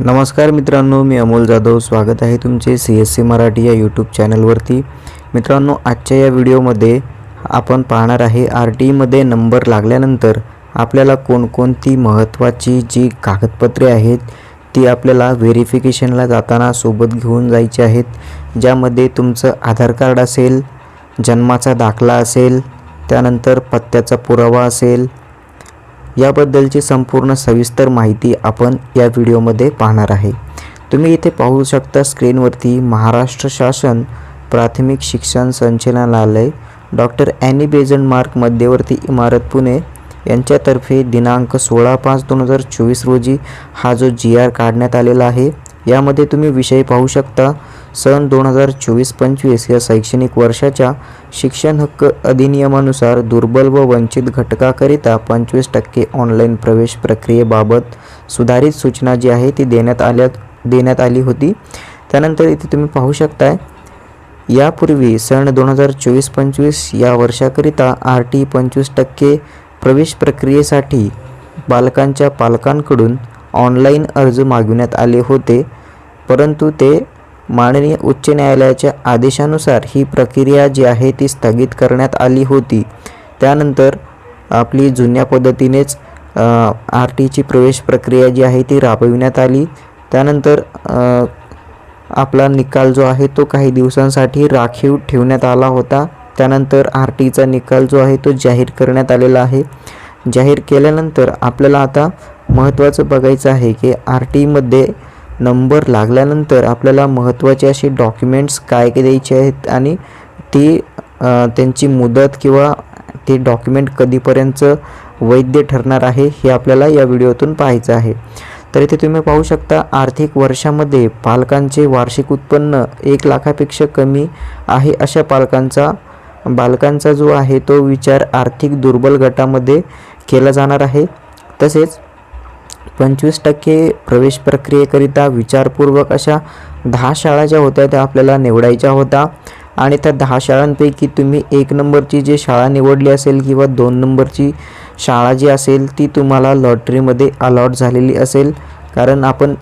नमस्कार मित्रांनो मी अमोल जाधव. स्वागत आहे तुमचे सी एस सी मराठी या यूट्यूब चॅनलवरती मित्रांनो आजच्या या व्हिडिओमध्ये आपण पाहणार आहे आर टी ईमध्ये नंबर लागल्यानंतर आपल्याला कोणकोणती महत्त्वाची जी कागदपत्रे आहेत ती आपल्याला व्हेरिफिकेशनला जाताना सोबत घेऊन जायची आहेत. ज्यामध्ये तुमचं आधार कार्ड असेल जन्माचा दाखला असेल त्यानंतर पत्त्याचा पुरावा असेल याबद्दलची संपूर्ण सविस्तर माहिती आपण या व्हिडिओमध्ये पाहणार आहे. तुम्ही इथे पाहू शकता स्क्रीनवरती महाराष्ट्र शासन प्राथमिक शिक्षण संचालनालय डॉक्टर ॲनी बेजंट मध्यवर्ती इमारत पुणे यांच्यातर्फे दिनांक सोळा पाच दोन हजार चोवीस रोजी हा जो जी आर काढण्यात आलेला आहे यामध्ये तुम्ही विषय पाहू शकता. सन दोन हजार चोवीस पंचवीस या शैक्षणिक वर्षाच्या शिक्षण हक्क अधिनियमानुसार दुर्बल व वंचित घटकाकरिता पंचवीस टक्के ऑनलाईन प्रवेश प्रक्रियेबाबत सुधारित सूचना जी आहे ती देण्यात आल्या देण्यात आली होती. त्यानंतर इथे तुम्ही पाहू शकताय यापूर्वी सन दोन हजार चोवीस पंचवीस या वर्षाकरिता आर टी पंचवीस टक्के प्रवेश प्रक्रियेसाठी बालकांच्या पालकांकडून ऑनलाईन अर्ज मागविण्यात आले होते परंतु ते माननीय उच्च न्यायालयाच्या आदेशानुसार ही प्रक्रिया जी आहे ती स्थगित करण्यात आली होती. त्यानंतर आपली जुन्या पद्धतीनेच आर टीची प्रवेश प्रक्रिया जी आहे ती राबविण्यात आली. त्यानंतर आपला निकाल जो आहे तो काही दिवसांसाठी राखीव ठेवण्यात आला होता. त्यानंतर आर टीचा निकाल जो आहे तो जाहीर करण्यात आलेला आहे. जाहीर केल्यानंतर आपल्याला आता महत्त्वाचं बघायचं आहे की आर टीमध्ये नंबर लागल्यानंतर आपल्याला महत्त्वाचे असे डॉक्युमेंट्स काय काय द्यायचे आहेत आणि ती त्यांची मुदत किंवा ते डॉक्युमेंट कधीपर्यंत वैध ठरणार आहे हे आपल्याला या व्हिडिओतून पाहायचं आहे. तर इथे तुम्ही पाहू शकता आर्थिक वर्षामध्ये पालकांचे वार्षिक उत्पन्न एक लाखापेक्षा कमी आहे अशा पालकांचा बालकांचा जो आहे तो विचार आर्थिक दुर्बल गटामध्ये केला जाणार आहे. तसेच पंचवीस टक्के प्रवेश प्रक्रियेकरिता विचारपूर्वक अशा दहा शाळा ज्या होत्या त्या आपल्याला निवडायच्या होत्या आणि त्या दहा शाळांपैकी तुम्ही एक नंबरची जी शाळा निवडली असेल किंवा दोन नंबरची शाळा जी असेल ती तुम्हाला लॉटरीमध्ये अलॉट झालेली असेल. कारण आपण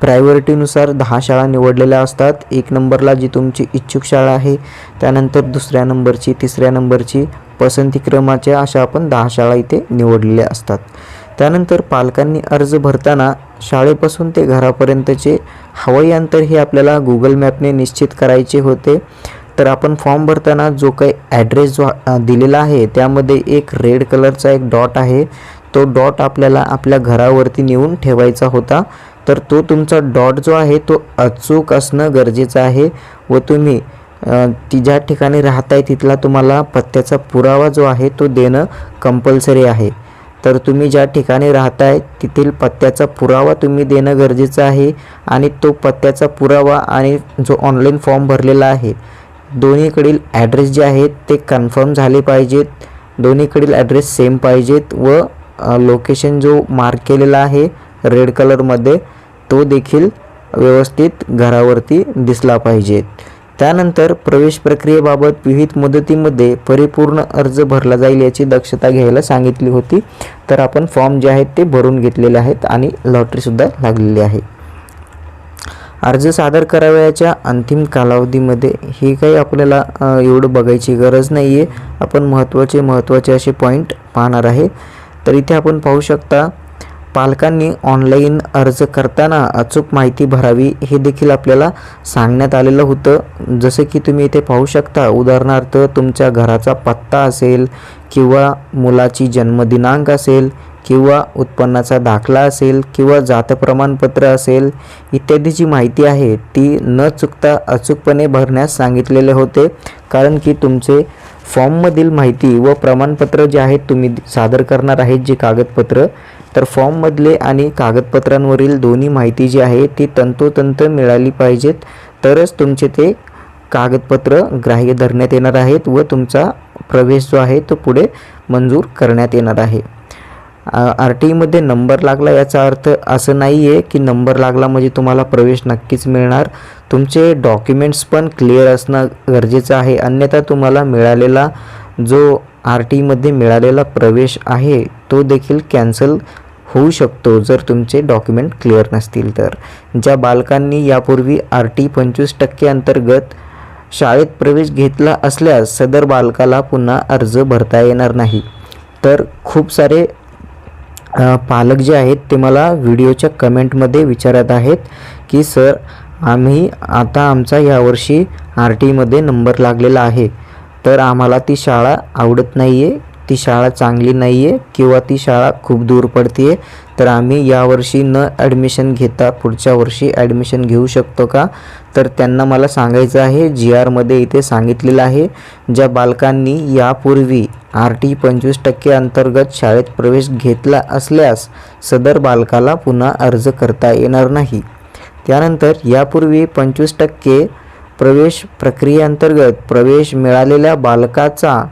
प्रायोरिटीनुसार दहा शाळा निवडलेल्या असतात. एक नंबरला जी तुमची इच्छुक शाळा आहे त्यानंतर दुसऱ्या नंबरची तिसऱ्या नंबरची पसंतीक्रमाच्या अशा आपण दहा शाळा इथे निवडलेल्या असतात. त्यानंतर पालकांनी अर्ज भरताना शाळेपासून ते घरापर्यंतचे हवाई अंतर हे आपल्याला गुगल मॅपने निश्चित करायचे होते. तर आपण फॉर्म भरताना जो काही ॲड्रेस जो दिलेला आहे त्यामध्ये एक रेड कलरचा एक डॉट आहे. तो डॉट आपल्याला आपल्या घरावरती नेऊन ठेवायचा होता. तर तो तुमचा डॉट जो आहे तो अचूक असणं गरजेचं आहे व तुम्ही ती ज्या ठिकाणी राहताय तिथला तुम्हाला पत्त्याचा पुरावा जो आहे तो देणं कंपल्सरी आहे. तर तुम्ही ज्या ठिकाणी राहताय तेथील पत्त्याचा पुरावा तुम्ही देणं गरजेचं आहे आणि तो पत्त्याचा पुरावा आणि जो ऑनलाईन फॉर्म भरलेला आहे दोन्हीकडील ॲड्रेस जे आहेत ते कन्फर्म झाले पाहिजेत. दोन्हीकडील ॲड्रेस सेम पाहिजेत व लोकेशन जो मार्क केलेला आहे रेड कलरमध्ये तो देखील व्यवस्थित घरावरती दिसला पाहिजेत. त्यानंतर प्रवेश प्रक्रियेबाबत विविध मुदतीमध्ये परिपूर्ण अर्ज भरला जाईल याची दक्षता घ्यायला सांगितली होती. तर आपण फॉर्म जे आहेत ते भरून घेतलेले आहेत आणि लॉटरीसुद्धा लागलेली आहे. अर्ज सादर करावयाच्या अंतिम कालावधीमध्ये हे काही आपल्याला एवढं बघायची गरज नाही आहे आपण महत्त्वाचे महत्त्वाचे असे पॉईंट पाहणार आहे. तर इथे आपण पाहू शकता पालकांनी ऑनलाईन अर्ज करताना अचूक माहिती भरावी हे देखील आपल्याला सांगण्यात आलेलं होतं. जसं की तुम्ही इथे पाहू शकता उदाहरणार्थ तुमच्या घराचा पत्ता असेल किंवा मुलाची जन्मदिनांक असेल किंवा उत्पन्नाचा दाखला असेल किंवा जात प्रमाणपत्र असेल इत्यादी जी माहिती आहे ती न चुकता अचूकपणे भरण्यास सांगितलेले होते. कारण की तुमचे फॉर्ममधील माहिती व प्रमाणपत्र जे आहेत तुम्ही सादर करणार आहेत जे कागदपत्र तर फॉर्ममधले आणि कागदपत्रांवरील दोन्ही माहिती जी आहे ती तंतोतंत मिळाली पाहिजेत. तरच तुमचे ते कागदपत्र ग्राह्य धरण्यात येणार आहेत व तुमचा प्रवेश जो आहे तो पुढे मंजूर करण्यात येणार आहे. आर टी ईमध्ये नंबर लागला याचा अर्थ असं नाही आहे की नंबर लागला म्हणजे तुम्हाला प्रवेश नक्कीच मिळणार. तुमचे डॉक्युमेंट्स पण क्लिअर असणं गरजेचं आहे. अन्यथा तुम्हाला मिळालेला जो आर टी ईमध्ये मिळालेला प्रवेश आहे तो देखील कॅन्सल होऊ शकतो जर तुमचे डॉक्युमेंट क्लिअर नसतील तर. ज्या बालकांनी यापूर्वी आर टी पंचवीस टक्के अंतर्गत शाळेत प्रवेश घेतला असल्यास सदर बालकाला पुन्हा अर्ज भरता येणार नाही. तर खूप सारे पालक जे आहेत ते मला व्हिडिओच्या कमेंटमध्ये विचारत आहेत की सर आम्ही आता आमचा यावर्षी आर टीमध्ये नंबर लागलेला आहे तर आम्हाला ती शाळा आवडत नाही आहे ती शाळा चांगली नाही आहे किंवा ती शाळा खूप दूर पडते आहे तर आम्ही यावर्षी न ॲडमिशन घेता पुढच्या वर्षी ॲडमिशन घेऊ शकतो का? तर त्यांना मला सांगायचं आहे जी आरमध्ये इथे सांगितलेलं आहे ज्या बालकांनी यापूर्वी आर टी पंचवीस टक्के अंतर्गत शाळेत प्रवेश घेतला असल्यास सदर बालकाला पुन्हा अर्ज करता येणार नाही. त्यानंतर यापूर्वी पंचवीस टक्के प्रवेश प्रक्रियेअंतर्गत प्रवेश मिळालेल्या बालकाचा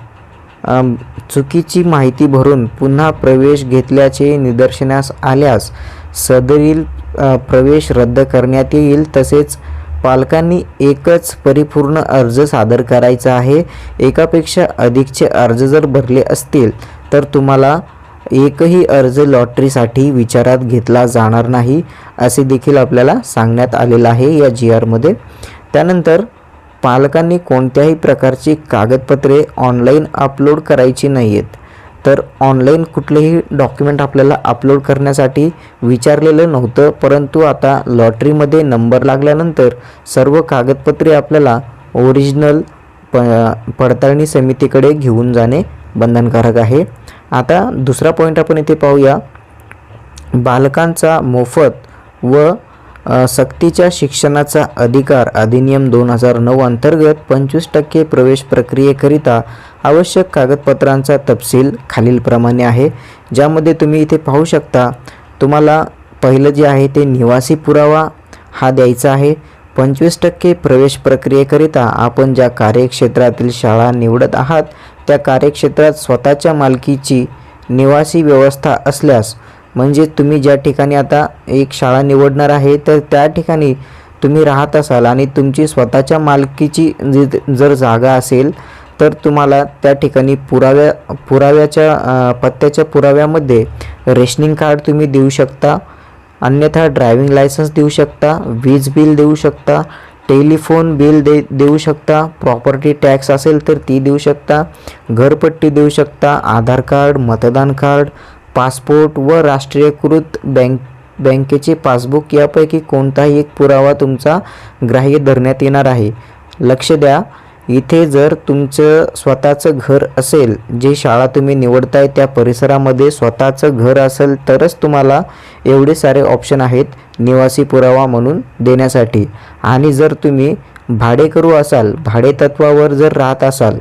चुकीची माहिती भरून पुन्हा प्रवेश घेतल्याचे निदर्शनास आल्यास सदरील प्रवेश रद्द करण्यात येईल. तसेच पालकांनी एकच परिपूर्ण अर्ज सादर करायचा आहे. एकापेक्षा अधिकचे अर्ज जर भरले असतील तर तुम्हाला एकही अर्ज लॉटरीसाठी विचारात घेतला जाणार नाही असे देखील आपल्याला सांगण्यात आलेलं आहे या जी आरमध्ये त्यानंतर पालकांनी कोणत्याही प्रकारची कागदपत्रे ऑनलाईन अपलोड करायची नाही आहेत तर ऑनलाईन कुठलेही डॉक्युमेंट आपल्याला अपलोड करण्यासाठी विचारलेलं नव्हतं परंतु आता लॉटरीमध्ये नंबर लागल्यानंतर सर्व कागदपत्रे आपल्याला ओरिजिनल प पडताळणी समितीकडे घेऊन जाणे बंधनकारक आहे. आता दुसरा पॉईंट आपण इथे पाहूया. बालकांचा मोफत व सक्तीच्या शिक्षणाचा अधिकार अधिनियम दोन हजार नऊ अंतर्गत पंचवीस टक्के प्रवेश प्रक्रियेकरिता आवश्यक कागदपत्रांचा तपशील खालीलप्रमाणे आहे ज्यामध्ये तुम्ही इथे पाहू शकता तुम्हाला पहिलं जे आहे ते निवासी पुरावा हा द्यायचा आहे. पंचवीस टक्के प्रवेश प्रक्रियेकरिता आपण ज्या कार्यक्षेत्रातील शाळा निवडत आहात त्या कार्यक्षेत्रात स्वतःच्या मालकीची निवासी व्यवस्था असल्यास म्हणजे तुम्ही ज्या ठिकाणी आता एक शाळा निवडणार आहे तर त्या ठिकाणी तुम्ही राहत असाल आणि तुमची स्वतःच्या मालकीची जी जर जागा असेल तर तुम्हाला त्या ठिकाणी पुराव्या पुराव्याच्या पत्त्याच्या पुराव्यामध्ये रेशनिंग कार्ड तुम्ही देऊ शकता अन्यथा ड्रायव्हिंग लायसन्स देऊ शकता वीज बिल देऊ शकता टेलिफोन बिल दे देऊ शकता प्रॉपर्टी टॅक्स असेल तर ती देऊ शकता घरपट्टी देऊ शकता आधार कार्ड मतदान कार्ड पासपोर्ट व राष्ट्रीयकृत बँक बँकेचे पासबुक यापैकी कोणताही एक पुरावा तुमचा ग्राह्य धरण्यात येणार आहे. लक्ष द्या इथे जर तुमचं स्वतःचं घर असेल जे शाळा तुम्ही निवडताय त्या परिसरामध्ये स्वतःचं घर असेल तरच तुम्हाला एवढे सारे ऑप्शन आहेत निवासी पुरावा म्हणून देण्यासाठी. आणि जर तुम्ही भाडेकरू असाल भाडेतत्वावर जर राहत असाल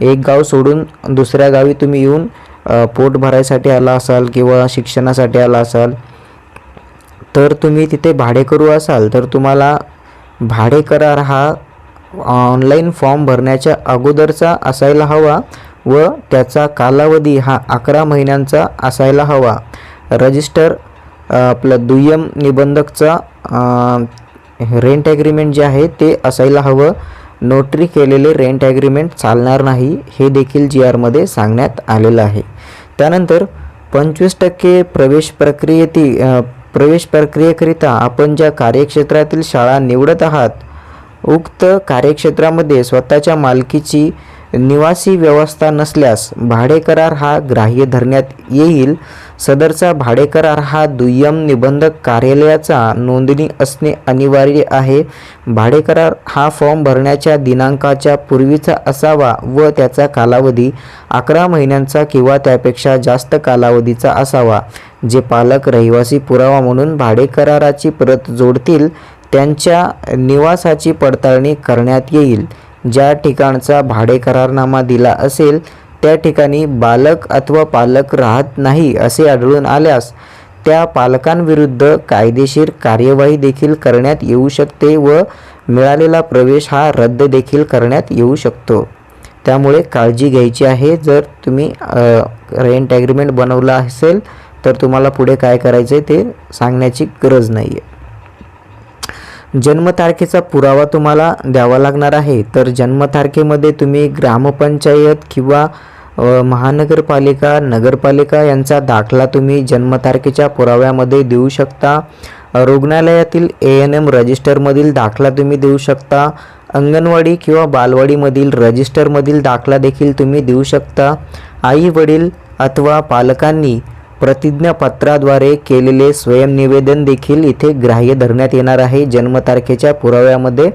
एक गाव सोडून दुसऱ्या गावी तुम्ही येऊन पोट भरायसाठी आला असाल किंवा शिक्षणासाठी आला असाल तर तुम्ही तिथे भाडेकरू असाल तर तुम्हाला भाडे करार हा ऑनलाईन फॉर्म भरण्याच्या अगोदरचा असायला हवा व त्याचा कालावधी हा अकरा महिन्यांचा असायला हवा. रजिस्टर आपलं दुय्यम निबंधकचा रेंट ॲग्रीमेंट जे आहे ते असायला हवं. नोटरी केलेले रेंट ॲग्रीमेंट चालणार नाही हे देखील जी आरमध्ये सांगण्यात आलेलं आहे. त्यानंतर पंचवीस टक्के प्रवेश प्रक्रियेती प्रवेश प्रक्रियेकरिता आपण ज्या कार्यक्षेत्रातील शाळा निवडत आहात उक्त कार्यक्षेत्रामध्ये स्वतःच्या मालकीची निवासी व्यवस्था नसल्यास भाडे करार हा ग्राह्य धरण्यात येईल. सदरचा भाडेकरार हा दुय्यम निबंधक कार्यालयाचा नोंदणी असणे अनिवार्य आहे. भाडेकरार हा फॉर्म भरण्याच्या दिनांकाच्या पूर्वीचा असावा व त्याचा कालावधी अकरा महिन्यांचा किंवा त्यापेक्षा जास्त कालावधीचा असावा. जे पालक रहिवासी पुरावा म्हणून भाडेकराराची प्रत जोडतील त्यांच्या निवासाची पडताळणी करण्यात येईल. ज्या ठिकाणचा भाडेकरारनामा दिला असेल त्या ठिकाणी बालक अथवा पालक राहत नाही असे आढळून आल्यास त्या पालकांविरुद्ध कायदेशीर कार्यवाही देखील करण्यात येऊ शकते व मिळालेला प्रवेश हा रद्द देखील करण्यात येऊ शकतो. त्यामुळे काळजी घ्यायची आहे. जर तुम्ही रेंट ॲग्रीमेंट बनवलं असेल तर तुम्हाला पुढे काय करायचं आहे ते सांगण्याची गरज नाही आहे जन्मतारखेचा पुरावा तुम्हाला द्यावा लागणार आहे. तर जन्मतारखेमध्ये तुम्ही ग्रामपंचायत किंवा महानगरपालिका नगरपालिका यांचा दाखला तुम्ही जन्मतारखेच्या पुराव्यामध्ये देऊ शकता. रुग्णालयातील ए एन एम रजिस्टरमधील दाखला तुम्ही देऊ शकता. अंगणवाडी किंवा बालवाडीमधील रजिस्टरमधील दाखला देखील तुम्ही देऊ शकता. आई वडील अथवा पालकांनी प्रतिज्ञापत्राद्वारे केलेले स्वयंनिवेदन देखील इथे ग्राह्य धरण्यात येणार आहे जन्मतारखेच्या पुराव्यामध्ये.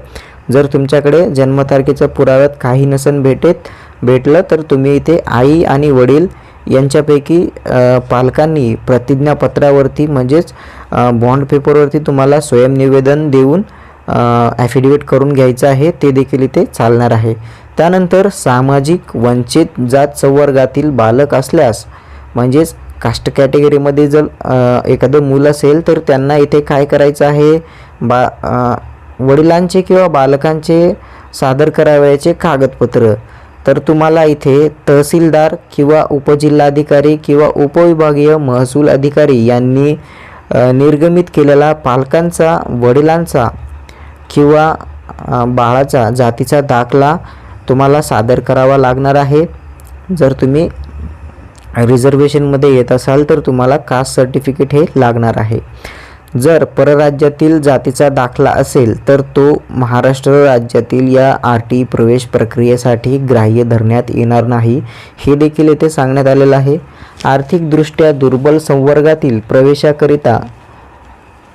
जर तुमच्याकडे जन्मतारखेच्या पुराव्यात काही नसन भेटेत भेटलं तर तुम्ही इथे आई आणि वडील यांच्यापैकी पालकांनी प्रतिज्ञापत्रावरती म्हणजेच बॉन्ड पेपरवरती तुम्हाला स्वयंनिवेदन देऊन ॲफिडेविट करून घ्यायचं आहे ते देखील इथे चालणार आहे. त्यानंतर सामाजिक वंचित जात संवर्गातील बालक असल्यास म्हणजेच कास्ट कॅटेगरीमध्ये जर एखादं मुलं असेल तर त्यांना इथे काय करायचं आहे? बा वडिलांचे किंवा बालकांचे सादर करावयाचे कागदपत्र. तर तुम्हाला इथे तहसीलदार किंवा उपजिल्हाधिकारी किंवा उपविभागीय महसूल अधिकारी यांनी निर्गमित केलेला पालकांचा वडिलांचा किंवा बाळाचा जातीचा दाखला तुम्हाला सादर करावा लागणार आहे. जर तुम्ही रिझर्वेशनमध्ये येत असाल तर तुम्हाला कास्ट सर्टिफिकेट हे लागणार आहे. जर परराज्यातील जातीचा दाखला असेल तर तो महाराष्ट्र राज्यातील या आर टी प्रवेश प्रक्रियेसाठी ग्राह्य धरण्यात येणार नाही हे देखील येथे सांगण्यात आलेलं आहे. आर्थिकदृष्ट्या दुर्बल संवर्गातील प्रवेशाकरिता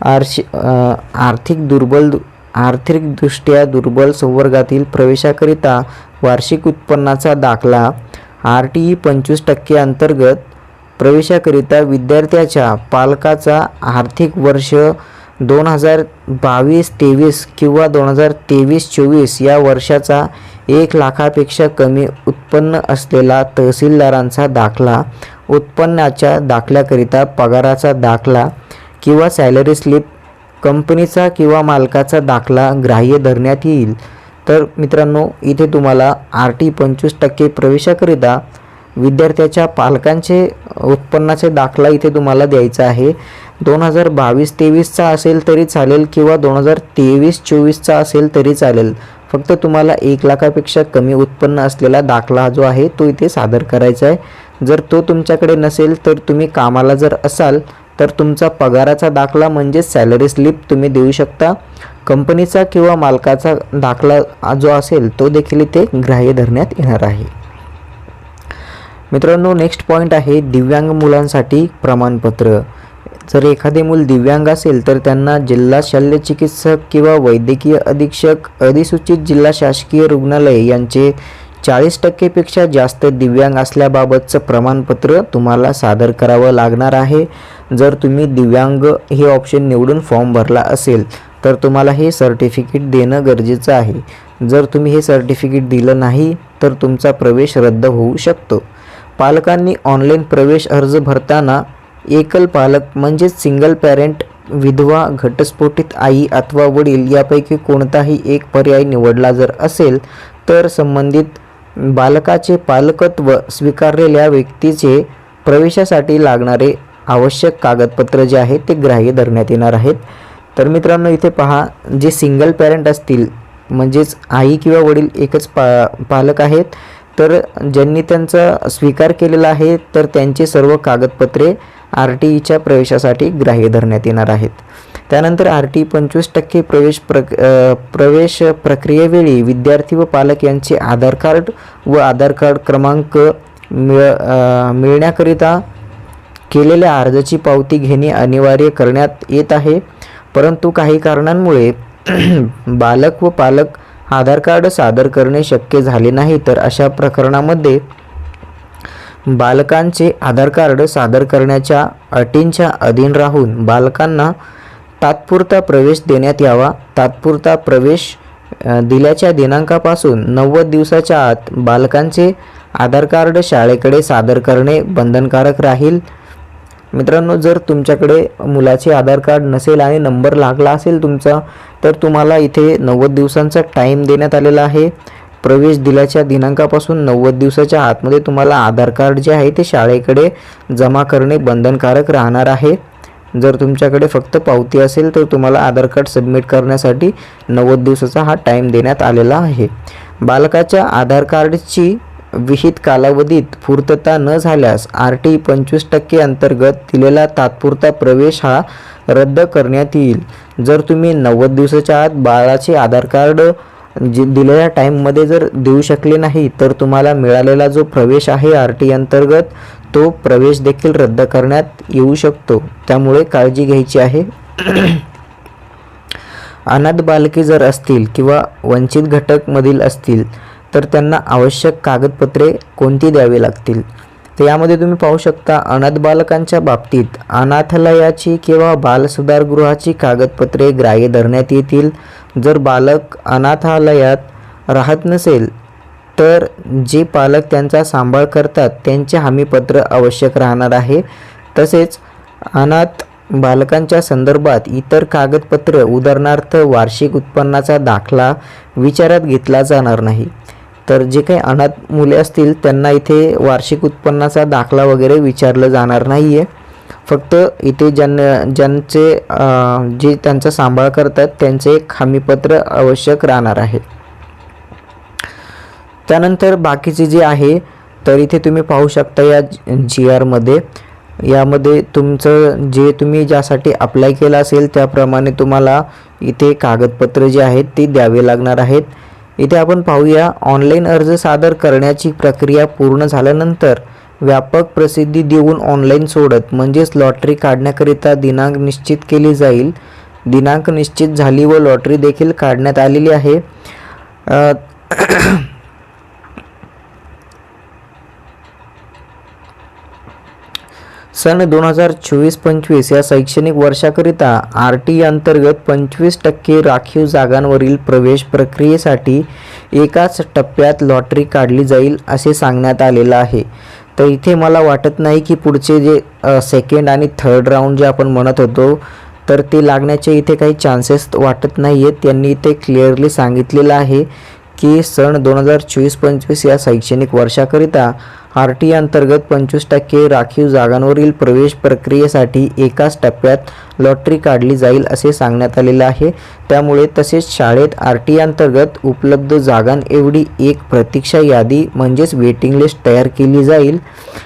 आरशी आर्थिक दुर्बल आर्थिकदृष्ट्या दुर्बल संवर्गातील प्रवेशाकरिता वार्षिक उत्पन्नाचा दाखला आर टी ई पंचवीस टक्के अंतर्गत प्रवेशाकरिता विद्यार्थ्याच्या पालकाचा आर्थिक वर्ष दोन हजार बावीस तेवीस किंवा दोन हजार तेवीस चोवीस या वर्षाचा एक लाखापेक्षा कमी उत्पन्न असलेला तहसीलदारांचा दाखला उत्पन्नाच्या दाखल्याकरिता पगाराचा दाखला किंवा सॅलरी स्लिप कंपनीचा किंवा मालकाचा दाखला ग्राह्य धरण्यात येईल. तर मित्रांनो इथे तुम्हाला आर टी पंचवीस टक्के प्रवेशाकरिता विद्यार्थ्याच्या पालकांचे उत्पन्नाचे दाखला इथे तुम्हाला द्यायचा आहे. दोन हजार बावीस तेवीसचा असेल तरी चालेल किंवा दोन हजार तेवीस चोवीसचा असेल तरी चालेल. फक्त तुम्हाला एक लाखापेक्षा कमी उत्पन्न असलेला दाखला जो आहे तो इथे सादर करायचा आहे. जर तो तुमच्याकडे नसेल तर तुम्ही कामाला जर असाल तर तुमचा पगाराचा दाखला म्हणजेच सॅलरी स्लिप तुम्ही देऊ शकता. कंपनीचा किंवा मालकाचा दाखला जो असेल तो देखील इथे ग्राह्य धरण्यात येणार आहे. मित्रांनो नेक्स्ट पॉईंट आहे दिव्यांग मुलांसाठी प्रमाणपत्र. जर एखादे मूल दिव्यांग असेल तर त्यांना जिल्हा शल्य चिकित्सक किंवा वैद्यकीय अधीक्षक अधिसूचित जिल्हा शासकीय रुग्णालय यांचे चाळीस टक्केपेक्षा जास्त दिव्यांग असल्याबाबतचं प्रमाणपत्र तुम्हाला सादर करावं लागणार आहे. जर तुम्ही दिव्यांग हे ऑप्शन निवडून फॉर्म भरला असेल तर तुम्हाला हे सर्टिफिकेट देणं गरजेचं आहे. जर तुम्ही हे सर्टिफिकेट दिलं नाही तर तुमचा प्रवेश रद्द होऊ शकतो. पालकांनी ऑनलाईन प्रवेश अर्ज भरताना एकल पालक म्हणजेच सिंगल पॅरेंट विधवा घटस्फोटित आई अथवा वडील यापैकी कोणताही एक पर्याय निवडला जर असेल तर संबंधित बालकाचे पालकत्व स्वीकारलेल्या व्यक्तीचे प्रवेशासाठी लागणारे आवश्यक कागदपत्र जे आहे ते ग्राह्य धरण्यात येणार आहेत. तर मित्रांनो इथे पहा जे सिंगल पॅरेंट असतील म्हणजेच आई किंवा वडील एकच पा पालक आहेत तर ज्यांनी त्यांचा स्वीकार केलेला आहे तर त्यांचे सर्व कागदपत्रे आर टी ईच्या प्रवेशासाठी ग्राह्य धरण्यात येणार आहेत. त्यानंतर आर टी पंचवीस टक्के प्रवेश प्रक प्रवेश प्रक्रियेवेळी विद्यार्थी व पालक यांचे आधार कार्ड व आधार कार्ड क्रमांक मिळ मिळण्याकरिता केलेल्या अर्जाची पावती घेणे अनिवार्य करण्यात येत आहे. परंतु काही कारणांमुळे बालक व पालक आधार कार्ड सादर करणे शक्य झाले नाही तर अशा प्रकरणामध्ये बालकांचे आधार कार्ड सादर करण्याच्या अटींच्या अधीन राहून बालकांना तात्पुरता प्रवेश देण्यात यावा. तात्पुरता प्रवेश दिल्याच्या दिनांकापासून नव्वद दिवसाच्या आत बालकांचे आधार कार्ड शाळेकडे सादर करणे बंधनकारक राहील. मित्रांनो जर तुमच्याकडे मुलाचे आधार कार्ड नसेल आणि नंबर लागला असेल तुमचा तर तुम्हाला इथे नव्वद दिवसांचा टाईम देण्यात आलेला आहे. प्रवेश दिल्याच्या दिनांकापासून नव्वद दिवसाच्या आतमध्ये तुम्हाला आधार कार्ड जे आहे ते शाळेकडे जमा करणे बंधनकारक राहणार आहे. जर तुमच्याकडे फक्त पावती असेल तर तुम्हाला आधार कार्ड सबमिट करण्यासाठी नव्वद दिवसाचा हा टाईम देण्यात आलेला आहे. बालकाच्या आधार कार्डची विहित कालावधीत पूर्तता न झाल्यास आर टी पंचवीस टक्के अंतर्गत दिलेला तात्पुरता प्रवेश हा रद्द करण्यात येईल. जर तुम्ही नव्वद दिवसाच्या आत बाळाचे आधार कार्ड जे दिलेल्या टाईममध्ये जर देऊ शकले नाही तर तुम्हाला मिळालेला जो प्रवेश आहे आर टी अंतर्गत तो प्रवेश देखील रद्द करण्यात येऊ शकतो. त्यामुळे काळजी घ्यायची आहे. अनाथ बालके जर असतील किंवा वंचित घटकमधील असतील तर त्यांना आवश्यक कागदपत्रे कोणती द्यावी लागतील? तर यामध्ये तुम्ही पाहू शकता अनाथ बालकांच्या बाबतीत अनाथालयाची किंवा बालसुधारगृहाची कागदपत्रे ग्राह्य धरण्यात येतील. जर बालक अनाथालयात राहत नसेल तर जे पालक त्यांचा सांभाळ करतात त्यांचे हमीपत्र आवश्यक राहणार आहे. तसेच अनाथ बालकांच्या संदर्भात इतर कागदपत्र उदाहरणार्थ वार्षिक उत्पन्नाचा दाखला विचारात घेतला जाणार नाही. तर जे काही अनाथ मुले असतील त्यांना इथे वार्षिक उत्पन्नाचा दाखला वगैरे विचारलं जाणार नाही आहे फक्त इथे ज्यांना ज्यांचे जे त्यांचा सांभाळ करतात त्यांचे एक हमीपत्र आवश्यक राहणार आहे. त्यानंतर बाकीचे जे आहे तर इथे तुम्ही पाहू शकता या जी आरमध्ये यामध्ये तुमचं जे तुम्ही ज्यासाठी अप्लाय केलं असेल त्याप्रमाणे तुम्हाला इथे कागदपत्र जे आहेत ते द्यावे लागणार आहेत. इथे आपण पाहूया ऑनलाईन अर्ज सादर करण्याची प्रक्रिया पूर्ण झाल्यानंतर व्यापक प्रसिद्धी देऊन ऑनलाईन सोडत म्हणजेच लॉटरी काढण्याकरिता दिनांक निश्चित केली जाईल. दिनांक निश्चित झाली व लॉटरी देखील काढण्यात आलेली आहे. सन दोन हजार चोवीस पंचवीस या शैक्षणिक वर्षाकरिता आर टी अंतर्गत पंचवीस टक्के राखीव जागांवरील प्रवेश प्रक्रियेसाठी एकाच टप्प्यात लॉटरी काढली जाईल असे सांगण्यात आलेलं आहे. तर इथे मला वाटत नाही की पुढचे जे सेकंड आणि थर्ड राऊंड जे आपण म्हणत होतो तर ते लागण्याचे इथे काही चान्सेस वाटत नाही आहेत त्यांनी इथे क्लिअरली सांगितलेलं आहे. की सन दोन हजार चोवीस पंचवीस या शैक्षणिक वर्षाकरिता आर टी अंतर्गत पंचवीस टक्के राखीव जागांवरील प्रवेश प्रक्रियेसाठी एकाच टप्प्यात लॉटरी काढली जाईल असे सांगण्यात आलेले आहे. त्यामुळे तसेच शाळेत आर टी अंतर्गत उपलब्ध जागांएवढी एक प्रतीक्षा यादी म्हणजेच वेटिंग लिस्ट तयार केली जाईल.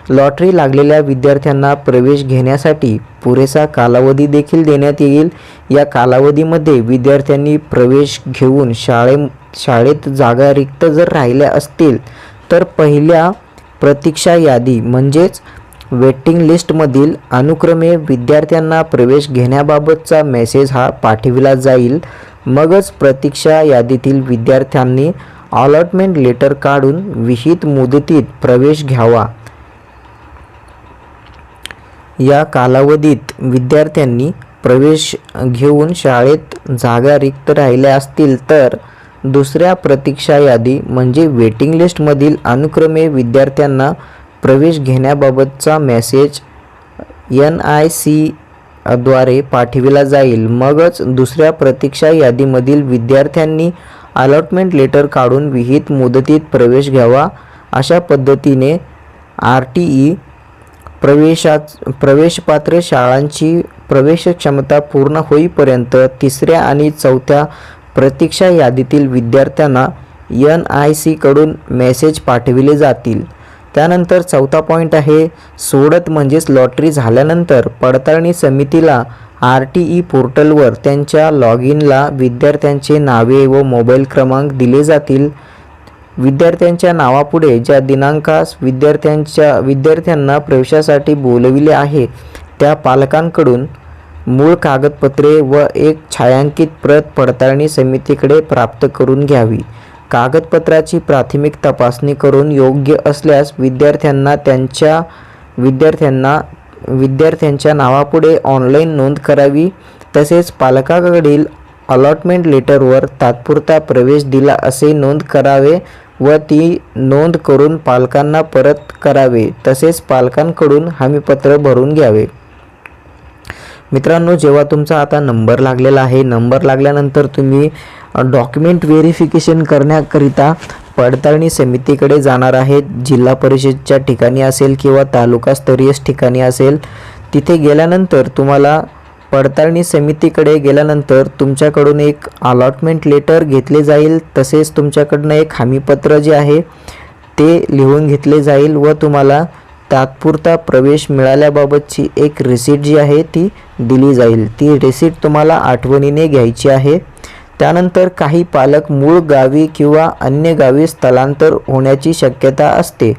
लॉटरी लागलेल्या विद्यार्थ्यांना प्रवेश घेण्यासाठी पुरेसा कालावधी देखील देण्यात येईल. या कालावधीमध्ये विद्यार्थ्यांनी प्रवेश घेऊन शाळे शाळेत जागा रिक्त जर राहिल्या असतील तर पहिल्या प्रतीक्षा यादी म्हणजेच वेटिंग लिस्टमधील अनुक्रमे विद्यार्थ्यांना प्रवेश घेण्याबाबतचा मेसेज हा पाठविला जाईल. मगच प्रतीक्षा यादीतील विद्यार्थ्यांनी अलॉटमेंट लेटर काढून विहित मुदतीत प्रवेश घ्यावा. या कालावधीत विद्यार्थ्यांनी प्रवेश घेऊन शाळेत जागा रिक्त राहिल्या असतील तर दुसऱ्या प्रतीक्षा यादी म्हणजे वेटिंग लिस्टमधील अनुक्रमे विद्यार्थ्यांना प्रवेश घेण्याबाबतचा मेसेज एन आय सी द्वारे पाठविला जाईल. मगच दुसऱ्या प्रतीक्षा यादीमधील विद्यार्थ्यांनी अलॉटमेंट लेटर काढून विहित मुदतीत प्रवेश घ्यावा अशा पद्धतीने आर टी ई प्रवेशा प्रवेशपात्र शाळांची प्रवेश क्षमता पूर्ण होईपर्यंत तिसऱ्या आणि चौथ्या प्रतीक्षा यादीतील विद्यार्थ्यांना एन आय सीकडून मेसेज पाठविले जातील. त्यानंतर चौथा पॉईंट आहे सोडत म्हणजेच लॉटरी झाल्यानंतर पडताळणी समितीला आर टी ई पोर्टलवर त्यांच्या लॉग इनला विद्यार्थ्यांचे नावे व मोबाईल क्रमांक दिले जातील. विद्यार्थ्यांच्या नावापुढे ज्या दिनांकास विद्यार्थ्यांच्या विद्यार्थ्यांना प्रवेशासाठी बोलविले आहे त्या पालकांकडून मूळ कागदपत्रे व एक छायांकित प्रत पडताळणी समितीकडे प्राप्त करून घ्यावी. कागदपत्राची प्राथमिक तपासणी करून योग्य असल्यास विद्यार्थ्यांना त्यांच्या विद्यार्थ्यांना विद्यार्थ्यांच्या नावापुढे ऑनलाईन नोंद करावी. तसेच पालकाकडील अलॉटमेंट लेटरवर तात्पुरता प्रवेश दिला असे नोंद करावे व ती नोंद करून पालकांना परत करावे. तसेच पालकांकडून हमीपत्र भरून घ्यावे. मित्रांनो जेव्हा तुमचा आता नंबर लागलेला आहे नंबर लागल्यानंतर तुम्ही डॉक्युमेंट व्हेरिफिकेशन करण्याकरिता पडताळणी समितीकडे जाणार आहेत. जिल्हा परिषदच्या ठिकाणी असेल किंवा तालुकास्तरीय ठिकाणी असेल. तिथे गेल्यानंतर तुम्हाला पडताळणी समितीकडे गेल्यानंतर तुमच्याकडून एक अलॉटमेंट लेटर घेतले जाईल. तसेच तुमच्याकडनं एक हमीपत्र जे आहे ते लिहून घेतले जाईल व तुम्हाला तात्पुरता प्रवेश मिळाल्याबाबतची एक रिसीट जी आहे ती दिली जाईल. ती रिसीट तुम्हाला आठवणीने घ्यायची आहे. त्यानंतर काही पालक मूळ गावी किंवा अन्य गावी स्थलांतर होण्याची शक्यता असते.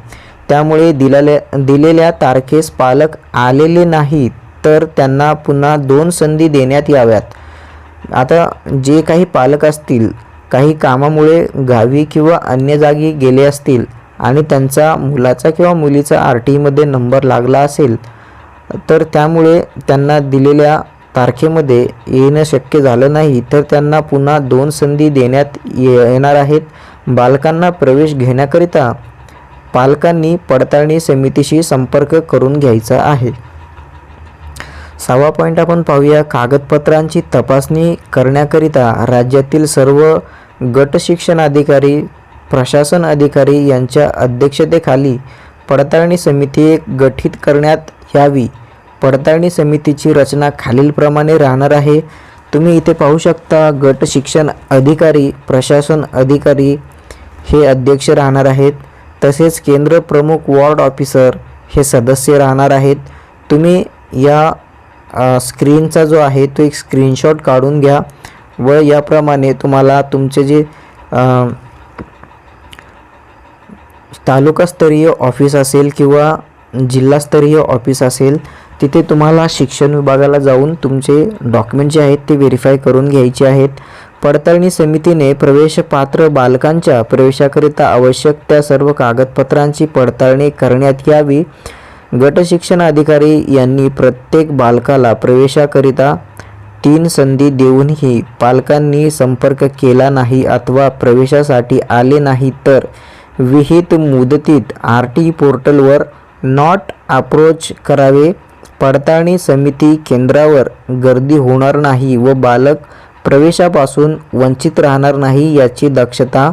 त्यामुळे दिलेल्या दिलेल्या तारखेस पालक आलेले नाही तर त्यांना पुन्हा दोन संधी देण्यात याव्यात. आता जे काही पालक असतील काही कामामुळे गावी किंवा अन्य जागी गेले असतील आणि त्यांचा मुलाचा किंवा मुलीचा आर टीमध्ये नंबर लागला असेल तर त्यामुळे त्यांना दिलेल्या तारखेमध्ये येणं शक्य झालं नाही. तर त्यांना पुन्हा दोन संधी देण्यात ये- येणार आहेत. बालकांना प्रवेश घेण्याकरिता पालकांनी पडताळणी समितीशी संपर्क करून घ्यायचा आहे. सहावा पॉईंट आपण पाहूया. कागदपत्रांची तपासणी करण्याकरिता राज्यातील सर्व गट शिक्षण अधिकारी प्रशासन अधिकारी यांच्या अध्यक्षतेखाली पडताळणी समिती एक गठीत करण्यात यावी. पडताळणी समितीची रचना खालीलप्रमाणे राहणार आहे. तुम्ही इथे पाहू शकता गट शिक्षण अधिकारी प्रशासन अधिकारी हे अध्यक्ष राहणार आहेत. तसेच केंद्र प्रमुख वॉर्ड ऑफिसर हे सदस्य राहणार आहेत. तुम्ही या स्क्रीनचा जो आहे तो एक स्क्रीनशॉट काढून घ्या व याप्रमाणे तुम्हाला तुमचे जे तालुकास्तरीय ऑफिस असेल किंवा जिल्हास्तरीय ऑफिस असेल तिथे तुम्हाला शिक्षण विभागाला जाऊन तुमचे डॉक्युमेंट जे आहेत ते व्हेरीफाय करून घ्यायचे आहेत. पडताळणी समितीने प्रवेशपात्र बालकांच्या प्रवेशाकरिता आवश्यक त्या सर्व कागदपत्रांची पडताळणी करण्यात यावी. गट शिक्षण अधिकारी यांनी प्रत्येक बालकाला प्रवेशाकरिता तीन संधी देऊनही पालकांनी संपर्क केला नाही अथवा प्रवेशासाठी आले नाही तर विहित मुदतीत आर टी पोर्टलवर नॉट अप्रोच करावे. पडताळणी समिती केंद्रावर गर्दी होणार नाही व बालक प्रवेशापासून वंचित राहणार नाही याची दक्षता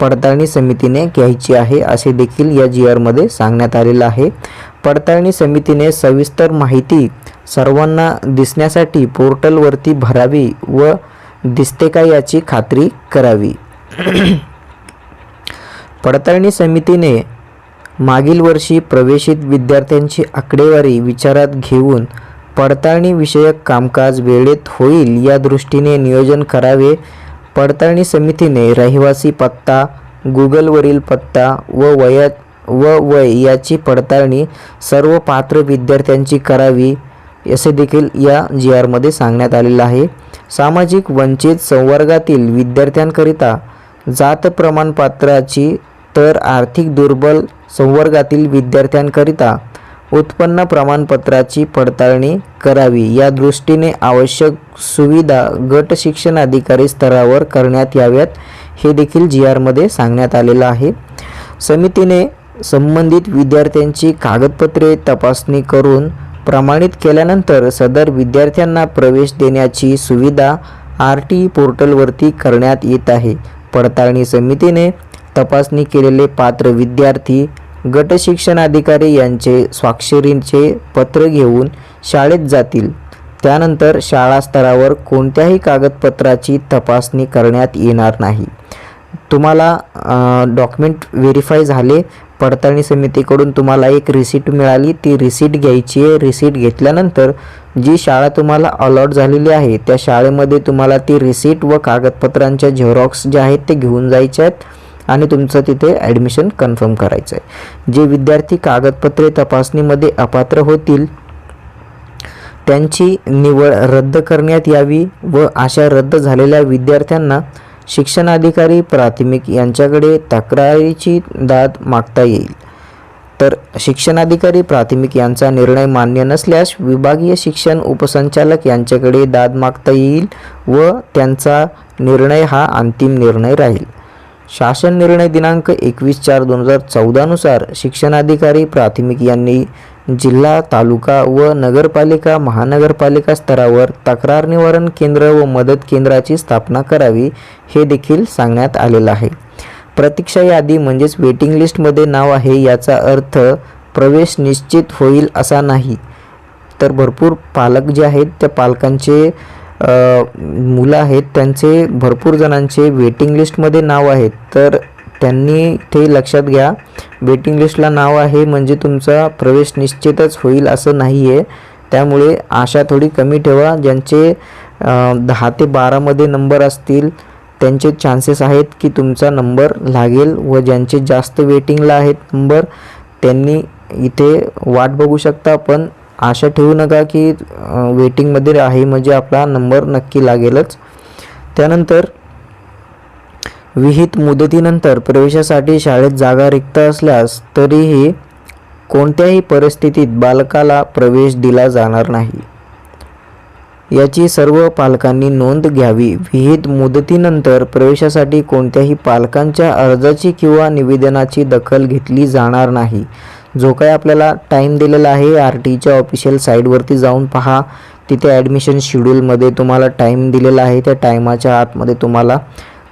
पडताळणी समितीने घ्यायची आहे असे देखील या जी आरमध्ये सांगण्यात आलेलं आहे. पडताळणी समितीने सविस्तर माहिती सर्वांना दिसण्यासाठी पोर्टलवरती भरावी व दिसते का याची खात्री करावी. पडताळणी समितीने मागील वर्षी प्रवेशित विद्यार्थ्यांची आकडेवारी विचारात घेऊन पडताळणी विषयक कामकाज वेळेत होईल या दृष्टीने नियोजन करावे. पडताळणी समितीने रहिवासी पत्ता गुगलवरील पत्ता व वय व वय याची पडताळणी सर्व पात्र विद्यार्थ्यांची करावी असे देखील या जी आरमध्ये सांगण्यात आलेलं आहे. सामाजिक वंचित संवर्गातील विद्यार्थ्यांकरिता जात प्रमाणपत्राची तर आर्थिक दुर्बल संवर्गातील विद्यार्थ्यांकरिता उत्पन्न प्रमाणपत्राची पडताळणी करावी. या दृष्टीने आवश्यक सुविधा गट शिक्षण अधिकारी स्तरावर करण्यात याव्यात हे देखील जी आरमध्ये सांगण्यात आलेलं आहे. समितीने संबंधित विद्यार्थ्यांची कागदपत्रे तपासणी करून प्रमाणित केल्यानंतर सदर विद्यार्थ्यांना प्रवेश देण्याची सुविधा आर टी पोर्टलवरती करण्यात येत आहे. पडताळणी समितीने तपासणी केलेले पात्र विद्यार्थी गट शिक्षण अधिकारी यांचे स्वाक्षरींचे पत्र घेऊन शाळेत जातील. त्यानंतर शाळा स्तरावर कोणत्याही कागदपत्राची तपासणी करण्यात येणार नाही. तुम्हाला डॉक्युमेंट व्हेरीफाय झाले पडताळणी समितीकडून तुम्हाला एक रिसीट मिळाली ती रिसीट घ्यायची आहे. रिसीट घेतल्यानंतर जी शाळा तुम्हाला अलॉट झालेली आहे त्या शाळेमध्ये तुम्हाला ती रिसीट व कागदपत्रांच्या झेरॉक्स जे आहेत ते घेऊन जायचे आहेत. आणि तुमचं तिथे ॲडमिशन कन्फर्म करायचं आहे जे विद्यार्थी कागदपत्रे तपासणीमध्ये अपात्र होतील त्यांची निवड रद्द करण्यात यावी व अशा रद्द झालेल्या विद्यार्थ्यांना शिक्षणाधिकारी प्राथमिक यांच्याकडे तक्रारीची दाद मागता येईल. तर शिक्षणाधिकारी प्राथमिक यांचा निर्णय मान्य नसल्यास विभागीय शिक्षण उपसंचालक यांच्याकडे दाद मागता येईल व त्यांचा निर्णय हा अंतिम निर्णय राहील. शासन निर्णय दिनांक एकवीस चार दोन हजार चौदानुसार शिक्षणाधिकारी प्राथमिक यांनी जिल्हा तालुका व नगरपालिका महानगरपालिका स्तरावर तक्रार निवारण केंद्र व मदत केंद्राची स्थापना करावी हे देखील सांगण्यात आलेलं आहे. प्रतीक्षा यादी म्हणजेच वेटिंग लिस्टमध्ये नाव आहे याचा अर्थ प्रवेश निश्चित होईल असा नाही. तर भरपूर पालक जे आहेत त्या पालकांचे मुलं आहेत त्यांचे भरपूर जणांचे वेटिंग लिस्टमध्ये नाव आहेत तर त्यांनी ते लक्षात घ्या. वेटिंग लिस्टला नाव आहे म्हणजे तुमचा प्रवेश निश्चितच होईल असं नाही आहे त्यामुळे आशा थोडी कमी ठेवा. ज्यांचे दहा ते बारामध्ये नंबर असतील त्यांचे चान्सेस आहेत की तुमचा नंबर लागेल व ज्यांचे जास्त वेटिंगला आहेत नंबर त्यांनी इथे वाट बघू शकता. पण आशा ठेवू नका की वेटिंगमध्ये आहे म्हणजे आपला नंबर नक्की लागेलच. त्यानंतर विहित मुदतीनंतर प्रवेशासाठी शाळेत जागा रिक्त असल्यास तरीही कोणत्याही परिस्थितीत बालकाला प्रवेश दिला जाणार नाही. याची सर्व पालकांनी नोंद घ्यावी. विहित मुदतीनंतर प्रवेशासाठी कोणत्याही पालकांच्या अर्जाची किंवा निवेदनाची दखल घेतली जाणार नाही. जो काय आपल्याला टाईम दिलेला आहे आर टीच्या ऑफिशियल साईटवरती जाऊन पहा. तिथे ॲडमिशन शेड्यूलमध्ये तुम्हाला टाईम दिलेला आहे. त्या टायमाच्या आतमध्ये तुम्हाला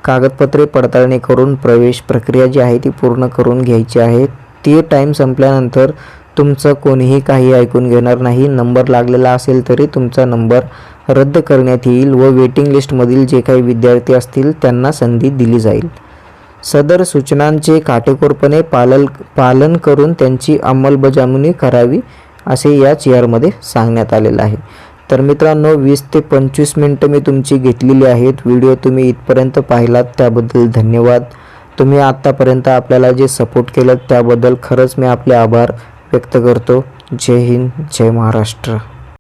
कागदपत्रे पडताळणी करून प्रवेश प्रक्रिया जी आहे ती पूर्ण करून घ्यायची आहे. ती टाईम संपल्यानंतर तुमचं कोणीही काही ऐकून घेणार नाही. नंबर लागलेला असेल तरी तुमचा नंबर रद्द करण्यात येईल व वेटिंग लिस्टमधील जे काही विद्यार्थी असतील त्यांना संधी दिली जाईल. सदर सूचनांचे काटेकोरपणे पालन पालन करून त्यांची अंमलबजावणी करावी असे या चेअरमध्ये सांगण्यात आलेलं आहे. तर मित्रांनो वीस ते पंचवीस मिनटं मी तुमची घेतलेली आहेत. व्हिडिओ तुम्ही इथपर्यंत पाहिलात त्याबद्दल धन्यवाद. तुम्ही आत्तापर्यंत आपल्याला जे सपोर्ट केलं त्याबद्दल खरंच मी आपले आभार व्यक्त करतो. जय हिंद जय महाराष्ट्र.